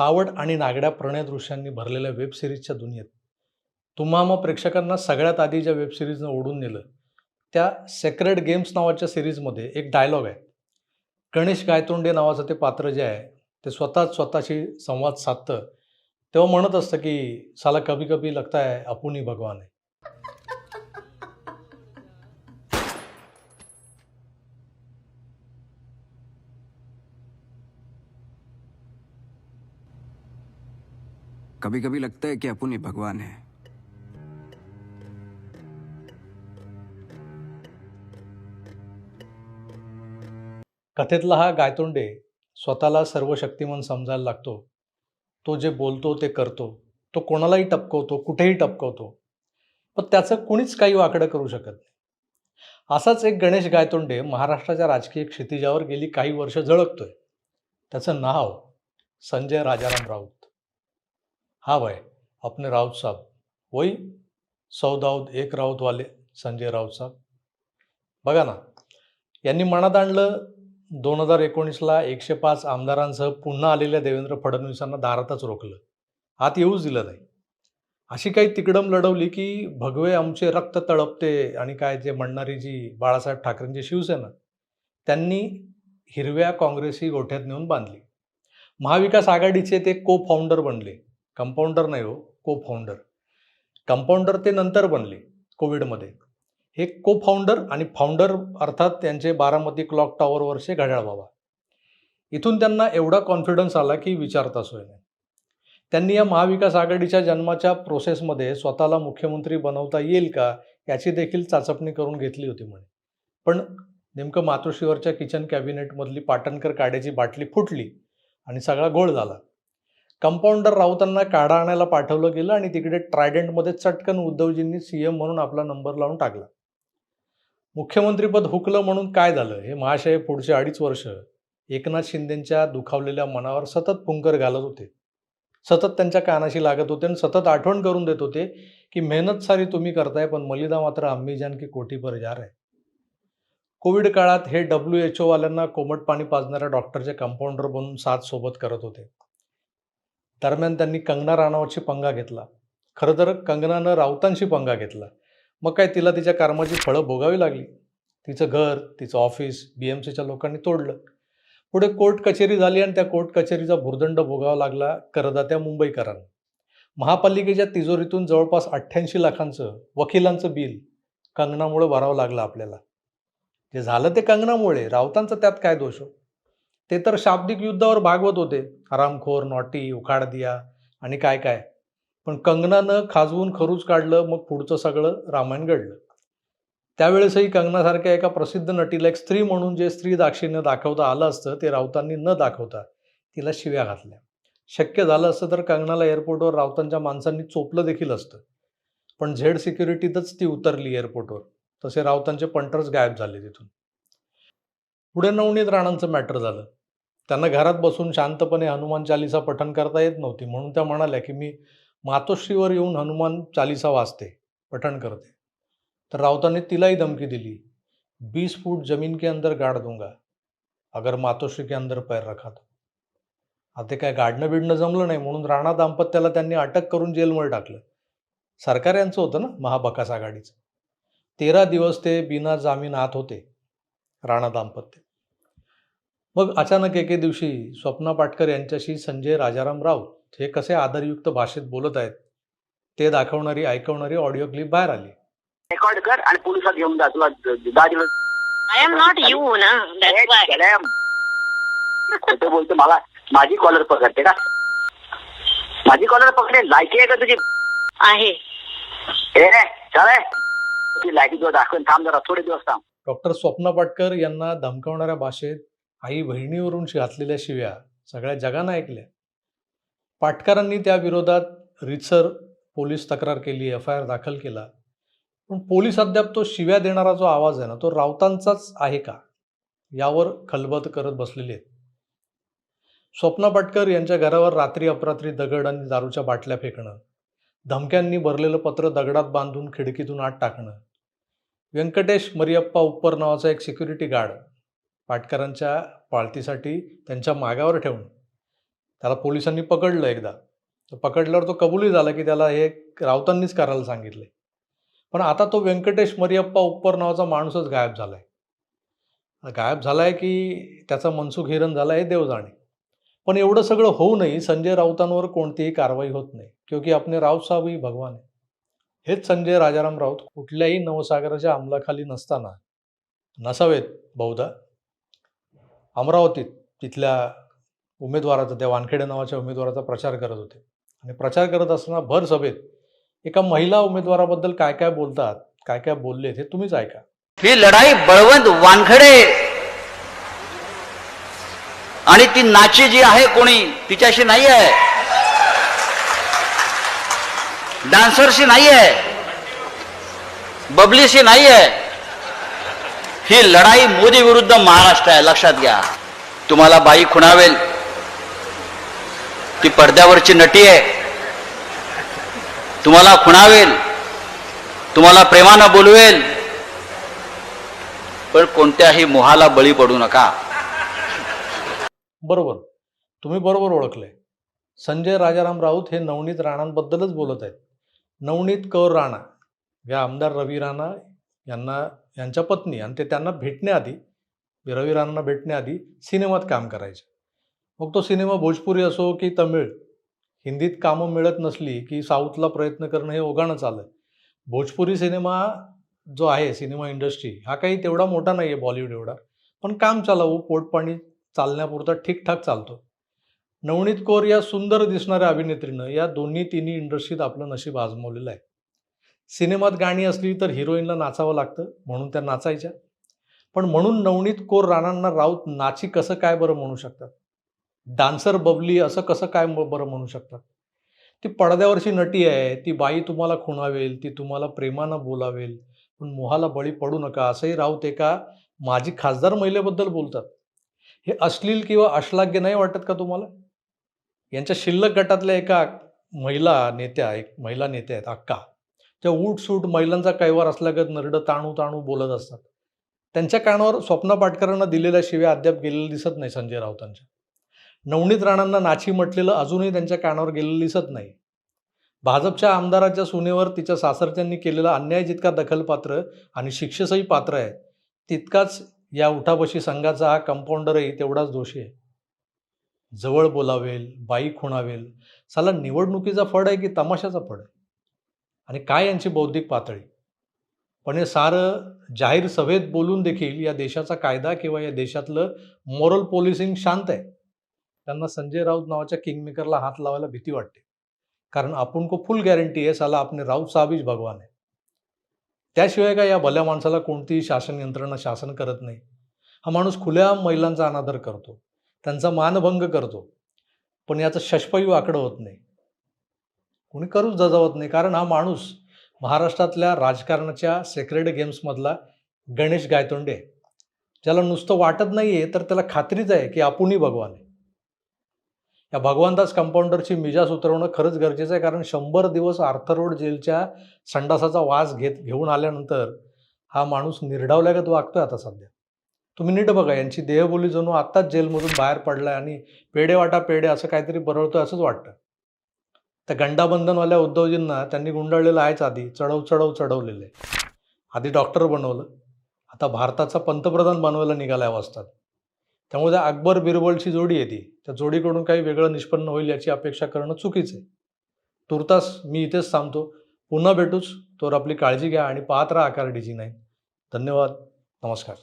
सावड आणि नागड्या प्रणयदृश्यांनी भरलेल्या वेब सिरीजच्या दुनियेत. तुम्हा मग प्रेक्षकांना सगळ्यात आधी ज्या वेब सिरीजनं ओढून नेलं त्या सेक्रेड गेम्स नावाच्या सिरीजमध्ये एक डायलॉग आहे. गणेश गायतोंडे नावाचं ते पात्र जे आहे ते स्वतःच स्वतःशी संवाद साधतं. तेव्हा म्हणत असतं की साला कभी कभी लगता है अपुनी भगवान आहे कभी कभी लगता है कि अपन ही भगवान है। कथेतला हा गायतोंडे स्वतःला सर्व शक्तिमान समजायला लागतो. तो जे बोलतो ते करतो. तो कोणालाही टपकवतो कुठेही टपकवतो. पण त्याचं कुणीच काही वाकडं करू शकत नाही. असाच एक गणेश गायतोंडे महाराष्ट्राच्या राजकीय क्षितिजावर गेली काही वर्ष झळकतोय. त्याचं नाव संजय राजाराम राऊत. हा भाई अपने राउत साहब। वही सौदाऊद एक राऊतवाले संजय राऊत साहब। बघा ना यांनी मनात आणलं दोन हजार एकोणीसला एकशे पाच आमदारांसह पुन्हा आलेल्या देवेंद्र फडणवीसांना दारातच रोखलं. आत येऊच दिलं नाही. अशी काही तिकडम लढवली की भगवे आमचे रक्त तळपते आणि काय जे म्हणणारी जी बाळासाहेब ठाकरेंची शिवसेना त्यांनी हिरव्या काँग्रेसी गोठ्यात नेऊन बांधली. महाविकास आघाडीचे ते को फाउंडर बनले. कंपाऊंडर नाही हो को फाउंडर कंपाऊंडर ते नंतर बनले कोविडमध्ये. हे को फाउंडर आणि फाउंडर अर्थात त्यांचे बारामती क्लॉक टॉवरवरचे घड्याळ बाबा. इथून त्यांना एवढा कॉन्फिडन्स आला की विचारता सोय नाही. त्यांनी या महाविकास आघाडीच्या जन्माच्या प्रोसेसमध्ये स्वतःला मुख्यमंत्री बनवता येईल का याची देखील चाचपणी करून घेतली होती म्हणे. पण नेमकं मातोश्रीवरच्या किचन कॅबिनेटमधली पाटणकर काड्याची बाटली फुटली आणि सगळा गोळ झाला. कंपाऊंडर राऊतांना काढा आणायला पाठवलं गेलं आणि तिकडे ट्रायडंटमध्ये चटकन उद्धवजींनी सी एम म्हणून आपला नंबर लावून टाकला. मुख्यमंत्रीपद हुकलं म्हणून काय झालं? हे महाशय पुढचे अडीच वर्ष एकनाथ शिंदेंच्या दुखावलेल्या मनावर सतत फुंकर घालत होते. सतत त्यांच्या कानाशी लागत होते आणि सतत आठवण करून देत होते की मेहनत सारी तुम्ही करताय पण मलिदा मात्र आम्ही जान की कोटी पर जार आहे. कोविड काळात हे डब्ल्यू एच ओवाल्यांना कोमट पाणी पाजणाऱ्या डॉक्टरचे कंपाऊंडर बनून साथ सोबत करत होते. दरम्यान त्यांनी कंगना राणावतशी पंगा घेतला. खरं तर कंगनानं राऊतांशी पंगा घेतला. मग काय तिला तिच्या कर्माची फळं भोगावी लागली. तिचं घर तिचं ऑफिस बी एम सीच्या लोकांनी तोडलं. पुढे कोर्ट कचेरी झाली आणि त्या कोर्ट कचेरीचा भुर्दंड भोगावा लागला करदात्या मुंबईकरांना. महापालिकेच्या तिजोरीतून जवळपास अठ्ठ्याऐंशी लाखांचं वकिलांचं बिल कंगनामुळे भरावं लागलं आपल्याला. जे झालं ते कंगनामुळे. राऊतांचा त्यात काय दोष हो? ते तर शाब्दिक युद्धावर भागवत होते. हरामखोर नॉटी उखाड दिया आणि काय काय. पण कंगनानं खाजवून खरूच काढलं मग पुढचं सगळं रामायण घडलं. त्यावेळेसही कंगनासारख्या एका प्रसिद्ध नटीला एक स्त्री म्हणून जे स्त्री दाक्षिण्य दाखवता आलं असतं ते राऊतांनी न दाखवता तिला शिव्या घातल्या. शक्य झालं असतं तर कंगनाला एअरपोर्टवर राऊतांच्या माणसांनी चोपलं देखील असतं. पण झेड सिक्युरिटीतच ती उतरली एअरपोर्टवर. तसे राऊतांचे पंटर्स गायब झाले तिथून. पुढे नवनीत राणांचं मॅटर झालं. त्यांना घरात बसून शांतपणे हनुमान चालिसा पठण करता येत नव्हती. म्हणून त्या म्हणाल्या की मी मातोश्रीवर येऊन हनुमान चालिसा वाचते पठण करते. तर राऊतांनी तिलाही धमकी दिली. बीस फूट जमीन के अंदर गाड़ दूंगा. अगर मातोश्री के अंदर पैर रखा तो. आता काय गाडणं बिडणं जमलं नाही. म्हणून राणा दाम्पत्याला त्यांनी अटक करून जेलमध्ये टाकलं. सरकार यांचं होतं ना महाबकास आघाडीचं. तेरा दिवस ते बिना जामीन आत होते राणा दाम्पत्य. मग अचानक एके दिवशी स्वप्ना पाटकर यांच्याशी संजय राजाराम राऊत हे कसे आदरयुक्त भाषेत बोलत आहेत ते दाखवणारी ऐकवणारी ऑडिओ क्लिप बाहेर आली. रेकॉर्ड कर आणि पोलिसात घेऊन जा तुला दहा दिवस na. That's why. कलम खोटं बोलतो मला. माझी कॉलर पकडते का? माझी कॉलर पकडे लायकी आहे का तुझी? आहे. चल तुझी लायकी तुला दाखवून. थांब जरा थोडे दिवस थांब. डॉक्टर स्वप्ना पाटकर यांना धमकावणाऱ्या भाषेत आई बहिणीवरून घातलेल्या शिव्या सगळ्या जगानं ऐकल्या. पाटकरांनी त्या विरोधात रितसर पोलीस तक्रार केली एफ आय आर दाखल केला. पण पोलीस अद्याप तो शिव्या देणारा जो आवाज आहे ना तो राऊतांचाच आहे का? यावर खलबत करत बसलेले आहेत. स्वप्ना पाटकर यांच्या घरावर रात्री अपरात्री दगड आणि दारूच्या बाटल्या फेकणं धमक्यांनी भरलेलं पत्र दगडात बांधून खिडकीतून आत टाकणं व्यंकटेश मरियप्पा उप्पर नावाचा एक सिक्युरिटी गार्ड पाटकरांच्या पाळतीसाठी त्यांच्या मागावर ठेवून. त्याला पोलिसांनी पकडलं एकदा. तर पकडल्यावर तो कबूलही झाला की त्याला हे राऊतांनीच करायला सांगितले. पण आता तो व्यंकटेश मरियप्पा उप्पर नावाचा माणूसच गायब झालाय. गायब झाला आहे की त्याचा मनसुख हिरण झाला आहे देव जाणे पण एवढं सगळं होऊनही संजय राऊतांवर कोणतीही कारवाई होत नाही. क्योंकि आपले राऊत साहेब भगवान आहे हेच संजय राजाराम राऊत कुठल्याही नवसागराच्या अंमलाखाली नसताना नसावेत बहुधा. अमरावतीत तिथल्या उमेदवाराचा त्या वानखेडे नावाच्या उमेदवाराचा प्रचार करत होते. आणि प्रचार करत असताना भर सभेत एका महिला उमेदवाराबद्दल काय काय बोलतात काय काय बोललेत हे तुम्हीच ऐका. ही लढाई बळवंत वानखडे आणि ती नाची जी आहे कोणी तिच्याशी नाही आहे डान्सरशी नाही आहे बबलीशी नाही आहे ही लढाई मोदी विरुद्ध महाराष्ट्र आहे. लक्षात घ्या. तुम्हाला बाई खुणावेल. ती पडद्यावरची नटी आहे. तुम्हाला खुणावेल. तुम्हाला प्रेमानं बोलवेल. पण कोणत्याही मोहाला बळी पडू नका. बरोबर. तुम्ही बरोबर ओळखले संजय राजाराम राऊत हे नवनीत राणांबद्दलच बोलत आहेत. नवनीत कौर राणा. या आमदार रवी राणा यांना यांच्या पत्नी आणि ते त्यांना भेटण्याआधी रवी भेटण्याआधी सिनेमात काम करायचे. मग तो सिनेमा भोजपुरी असो की तमिळ हिंदीत कामं मिळत नसली की साऊथला प्रयत्न करणं हे ओघानं चाललं भोजपुरी सिनेमा जो आहे सिनेमा इंडस्ट्री हा काही तेवढा मोठा नाही आहे बॉलिवूड एवढा पण काम चालावं पोटपाणी चालण्यापुरता ठीकठाक चालतो. नवनीत कौर या सुंदर दिसणाऱ्या अभिनेत्रीनं या दोन्ही तिन्ही इंडस्ट्रीत आपलं नशीब आजमावलेलं आहे. सिनेमात गाणी असली तर हिरोईनला नाचावं लागतं म्हणून त्या नाचायच्या. पण म्हणून नवनीत कोर राणांना राऊत नाची कसं काय बरं म्हणू शकतात? डान्सर बबली असं कसं काय म- बरं म्हणू शकतात? ती पडद्यावरची नटी आहे ती बाई तुम्हाला खुणावेल ती तुम्हाला प्रेमानं बोलावेल पण मोहाला बळी पडू नका असंही राऊत एका माजी खासदार महिलेबद्दल बोलतात. हे अश्लील किंवा अश्लाघ्य नाही वाटत का तुम्हाला? यांच्या शिल्लक गटातल्या एका महिला नेत्या एक महिला नेत्या आहेत अक्का. त्या उठ सूट महिलांचा कैवार असल्यागत नरडं ताणू ताणू बोलत असतात. त्यांच्या कानावर स्वप्ना पाटकरांना दिलेल्या शिव्या अद्याप गेलेल्या दिसत नाही संजय राऊतांच्या. नवनीत राणांना नाची म्हटलेलं अजूनही त्यांच्या कानावर गेलेलं दिसत नाही. भाजपच्या आमदाराच्या सुनेवर तिच्या सासरच्यांनी केलेला अन्याय जितका दखलपात्र आणि शिक्षेसही पात्र आहे तितकाच या उठाबशी संघाचा हा कंपाऊंडरही तेवढाच दोषी आहे. जवळ बोलावेल बाई खुणावेल साला निवडणुकीचा फड आहे की तमाशाचा फड आहे? आणि काय यांची बौद्धिक पातळी? पण हे सारं जाहीर सभेत बोलून देखील या देशाचा कायदा किंवा या देशातलं मॉरल पोलिसिंग शांत आहे. त्यांना संजय राऊत नावाच्या किंगमेकरला हात लावायला भीती वाटते. कारण आपण को फुल गॅरंटी आहे साला आपले राऊत साहेबच भगवान आहे. त्याशिवाय काय या भल्या माणसाला कोणतीही शासन यंत्रणा शासन करत नाही. हा माणूस खुल्या महिलांचा अनादर करतो. त्यांचा मानभंग करतो. पण याचं शष्पयू वाकडं होत नाही. कोणी करूच दजावत नाही. कारण हा माणूस महाराष्ट्रातल्या राजकारणाच्या सेक्रेड गेम्समधला गणेश गायतोंडे ज्याला नुसतं वाटत नाही आहे तर त्याला खात्रीच आहे की आपणही भगवान आहे. या भगवानदास कंपाऊंडरची मिजास उतरवणं खरंच गरजेचं आहे. कारण शंभर दिवस आर्थर रोड जेलच्या संडासाचा वास घेत घेऊन आल्यानंतर हा माणूस निर्डावल्यागत वागतोय आता सध्या. तुम्ही नीट बघा यांची देहबोली जणू आत्ताच जेलमधून बाहेर पडलाय आणि पेढे वाटा पेढे असं काहीतरी बरळतोय असंच वाटतं. त्या गंडाबंधनवाल्या उद्धवजींना त्यांनी गुंडाळलेलं आहेच आधी. चढव चढव चढवलेलं आहे. आधी डॉक्टर बनवलं. आता भारताचा पंतप्रधान बनवायला निघाला वाजतात त्यामुळे त्या अकबर बिरबलची जोडी आहे ती. त्या जोडीकडून काही वेगळं निष्पन्न होईल याची अपेक्षा करणं चुकीचं आहे. तुर्तास मी इथेच थांबतो. पुन्हा भेटूच. तोवर आपली काळजी घ्या आणि पाहत राहा आकार डीजी नाही धन्यवाद. नमस्कार.